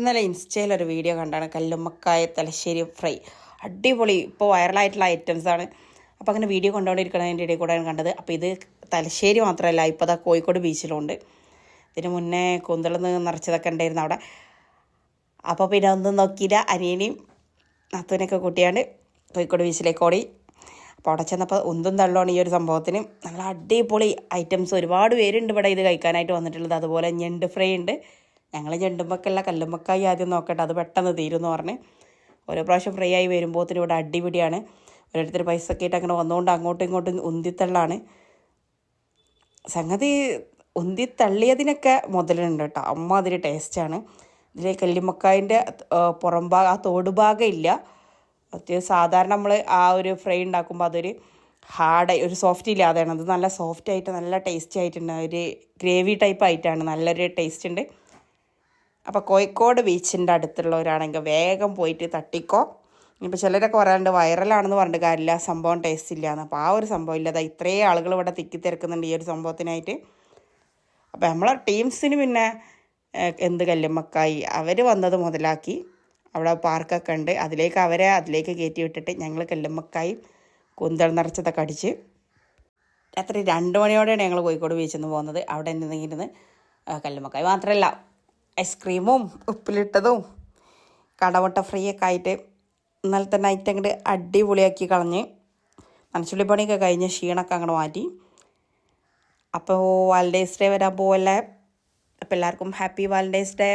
ഇന്നലെ ഇൻസ്റ്റയിൽ ഒരു വീഡിയോ കണ്ടാണ് കല്ലുമ്മക്കായ തലശ്ശേരി ഫ്രൈ. അടിപൊളി. ഇപ്പോൾ വൈറലായിട്ടുള്ള ആണ്. അപ്പോൾ അങ്ങനെ വീഡിയോ കൊണ്ടുകൊണ്ടിരിക്കുന്നതിന്റെ ഇടയിൽ കൂടെയാണ് കണ്ടത്. അപ്പോൾ ഇത് തലശ്ശേരി മാത്രമല്ല ഇപ്പോൾ അതാ കോഴിക്കോട് ബീച്ചിലുണ്ട് ഇതിന് മുന്നേ കൂന്തളന്ന് നിറച്ചതൊക്കെ ഉണ്ടായിരുന്നു അവിടെ. അപ്പോൾ പിന്നെ ഒന്നും നോക്കിയില്ല. അനിയനെയും നാത്തൂനൊക്കെ കൂട്ടിയാണ്ട് കോഴിക്കോട് ബീച്ചിലേക്ക് ഓടി. അപ്പോൾ അവിടെ ചെന്നപ്പോൾ ഒന്നും തള്ളുവാണ് ഈ ഒരു സംഭവത്തിന്. നല്ല അടിപൊളി ഐറ്റംസ് ഒരുപാട് പേരുണ്ട് ഇവിടെ ഇത് കഴിക്കാനായിട്ട് വന്നിട്ടുള്ളത്. അതുപോലെ ഞണ്ട് ഫ്രൈ ഉണ്ട്. ഞങ്ങൾ ഞണ്ടുമ്പക്കല്ല കല്ലുമ്പക്കായി ആദ്യം നോക്കട്ടെ അത് പെട്ടെന്ന് തീരുമെന്ന് പറഞ്ഞ് ഓരോ പ്രാവശ്യം ഫ്രൈ ആയി വരുമ്പോഴത്തേനും ഇവിടെ അടിപിടിയാണ്. ഓരോരുത്തർ പൈസ ഒക്കെ ആയിട്ട് അങ്ങനെ വന്നുകൊണ്ട് അങ്ങോട്ടും ഇങ്ങോട്ടും ഉന്തിത്തള്ളാണ്. സംഗതി ഉന്തി തള്ളിയതിനൊക്കെ മുതലുണ്ട് കേട്ടോ അമ്മ അതിന് ടേസ്റ്റാണ് ഇതിൽ കല്ലിമക്കായന്റെ പുറം ഭാഗം ആ തോട് ഭാഗം ഇല്ല. അത്യാവശ്യം സാധാരണ നമ്മൾ ആ ഒരു ഫ്രൈ ഉണ്ടാക്കുമ്പോൾ അതൊരു ഹാർഡായി ഒരു സോഫ്റ്റ് ഇല്ലാതെയാണ്. അത് നല്ല സോഫ്റ്റ് ആയിട്ട് നല്ല ടേസ്റ്റി ആയിട്ടുണ്ട്. ഒരു ഗ്രേവി ടൈപ്പ് ആയിട്ടാണ്. നല്ലൊരു ടേസ്റ്റ് ഉണ്ട്. അപ്പോൾ കോഴിക്കോട് ബീച്ചിന്റെ അടുത്തുള്ളവരാണെങ്കിൽ വേഗം പോയിട്ട് തട്ടിക്കോ. ഇനിയിപ്പോൾ ചിലരൊക്കെ പറയാറുണ്ട് വൈറലാണെന്ന് പറഞ്ഞിട്ട് കാര്യമില്ല സംഭവം ടേസ്റ്റ് ഇല്ലയെന്ന് അപ്പോൾ ആ ഒരു സംഭവം ഇല്ല. അതാ ഇത്രയും ആളുകൾ ഇവിടെ തിക്കി തിരക്കുന്നുണ്ട് ഈ ഒരു സംഭവത്തിനായിട്ട്. അപ്പോൾ നമ്മളെ ടീംസിന് പിന്നെ എന്ത് കല്ലുമ്മക്കായി. അവർ വന്നത് മുതലാക്കി. അവിടെ പാർക്കൊക്കെ ഉണ്ട്. അതിലേക്ക് അവരെ അതിലേക്ക് കയറ്റി വിട്ടിട്ട് ഞങ്ങൾ കല്ലുമ്മക്കായി കുന്തൾ നിറച്ചതൊക്കെ അടിച്ച് രാത്രി രണ്ട് മണിയോടെയാണ് ഞങ്ങൾ കോഴിക്കോട് ബീച്ചിൽ നിന്ന് പോകുന്നത് അവിടെ നിന്നിരുന്ന് കല്ലുമ്മക്കായി. മാത്രമല്ല ഐസ്ക്രീമും ഉപ്പിലിട്ടതും കടവട്ട ഫ്രീ ഒക്കെ ആയിട്ട് ഇന്നലത്തെ നൈറ്റ് അങ്ങോട്ട് അടിപൊളിയാക്കി കളഞ്ഞ് നനച്ചുള്ളി പണിയൊക്കെ കഴിഞ്ഞ് ക്ഷീണമൊക്കെ അങ്ങോട്ട് മാറ്റി. അപ്പോൾ വാലന്റൈൻസ് ഡേ വരാൻ പോവല്ലേ. അപ്പോൾ എല്ലാവർക്കും ഹാപ്പി വാലന്റൈൻസ് ഡേ